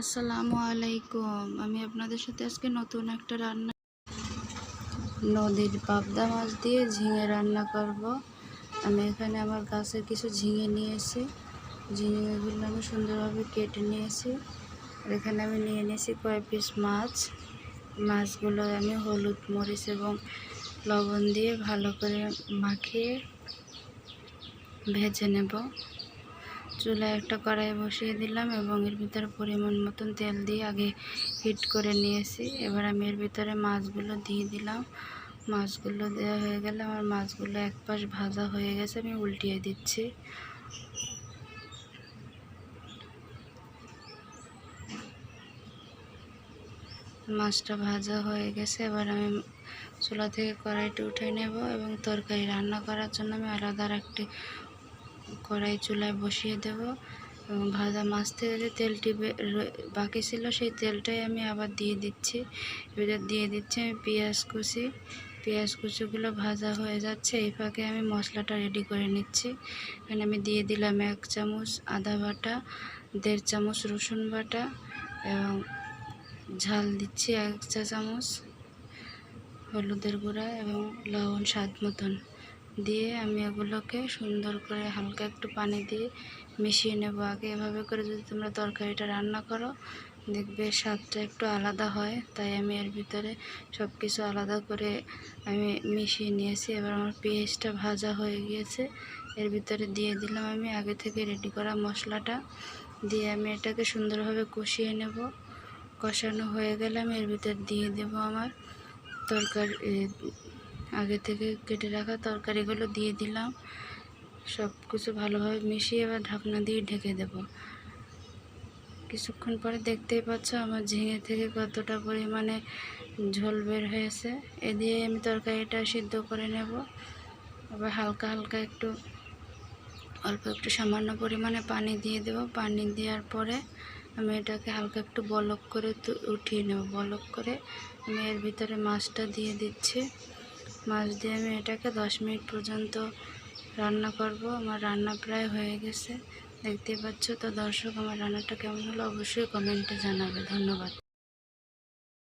আসসালামু আলাইকুম। আমি আপনাদের সাথে আজকে নতুন একটা রান্না নদীর পাবদা মাছ দিয়ে ঝিঙে রান্না করব। আমি এখানে আমার গাছের কিছু ঝিঙে নিয়েছি। ঝিঙেগুলো আমি সুন্দরভাবে কেটে নিয়েছি। আর এখানে আমি নিয়ে নিয়েছি কয়েক পিস মাছ। মাছগুলো আমি হলুদ মরিচ এবং লবণ দিয়ে ভালো করে মাখিয়ে ভেজে নেব। চুলায় একটা কড়াই বসিয়ে দিলাম এবং এর ভিতরে পরিমাণ মতন তেল দিয়ে আগে হিট করে নিয়েছি। এবার আমি এর ভিতরে মাছগুলো দিয়ে দিলাম। মাছগুলো দেওয়া হয়ে গেলে আমার মাছগুলো এক পাশ ভাজা হয়ে গেছে, আমি উল্টিয়ে দিচ্ছি। মাছটা ভাজা হয়ে গেছে, এবার আমি চুলা থেকে কড়াইটি উঠে নেব এবং তরকারি রান্না করার জন্য আমি আলাদা একটি কড়াই চুলায় বসিয়ে দেব এবং ভাজা মাছ যে তেলটি বাকি ছিল সেই তেলটাই আমি আবার দিয়ে দিচ্ছি। এবার দিয়ে দিচ্ছি আমি পেঁয়াজ কুচি। পেঁয়াজ কুচিগুলো ভাজা হয়ে যাচ্ছে, এই ফাঁকে আমি মশলাটা রেডি করে নিচ্ছি। এখানে আমি দিয়ে দিলাম এক চামচ আদা বাটা, দেড় চামচ রসুন বাটা এবং ঝাল দিচ্ছি এক চা চামচ হলুদের গুঁড়া এবং লবণ স্বাদ মতন। দিয়ে আমি এগুলোকে সুন্দর করে হালকা একটু পানি দিয়ে মিশিয়ে নেব। আগে এভাবে করে যদি তোমরা তরকারিটা রান্না করো, দেখবে স্বাদটা একটু আলাদা হয়। তাই আমি এর ভিতরে সব কিছু আলাদা করে আমি মিশিয়ে নিয়েছি। এবার আমার পেঁয়াজটা ভাজা হয়ে গিয়েছে। এর ভিতরে দিয়ে দিলাম আমি আগে থেকে রেডি করা মশলাটা। দিয়ে আমি এটাকে সুন্দরভাবে কষিয়ে নেব। কষানো হয়ে গেলে আমি এর ভিতর দিয়ে দেব আমার তরকারি আগে থেকে কেটে রাখা তরকারিগুলো দিয়ে দিলাম। সব কিছু ভালোভাবে মিশিয়ে এবার ঢাকনা দিয়ে ঢেকে দেব। কিছুক্ষণ পরে দেখতেই পাচ্ছ আমার ঝিঙে থেকে কতটা পরিমাণে ঝোল বের হয়েছে। এ দিয়ে আমি তরকারিটা সিদ্ধ করে নেব। আবার হালকা হালকা একটু, অল্প একটু সামান্য পরিমাণে পানি দিয়ে দেব। পানি দেওয়ার পরে আমি এটাকে হালকা একটু বলক করে উঠিয়ে নেব। বলক করে আমি এর ভিতরে মাছটা দিয়ে দিচ্ছি। মাছ দিয়ে আমি এটাকে দশ মিনিট পর্যন্ত রান্না করব। আমার রান্না প্রায় হয়ে গেছে। দেখতে পাচ্ছ তো দর্শক, আমার রান্নাটা কেমন হলো? অবশ্যই কমেন্টে জানাবে। ধন্যবাদ।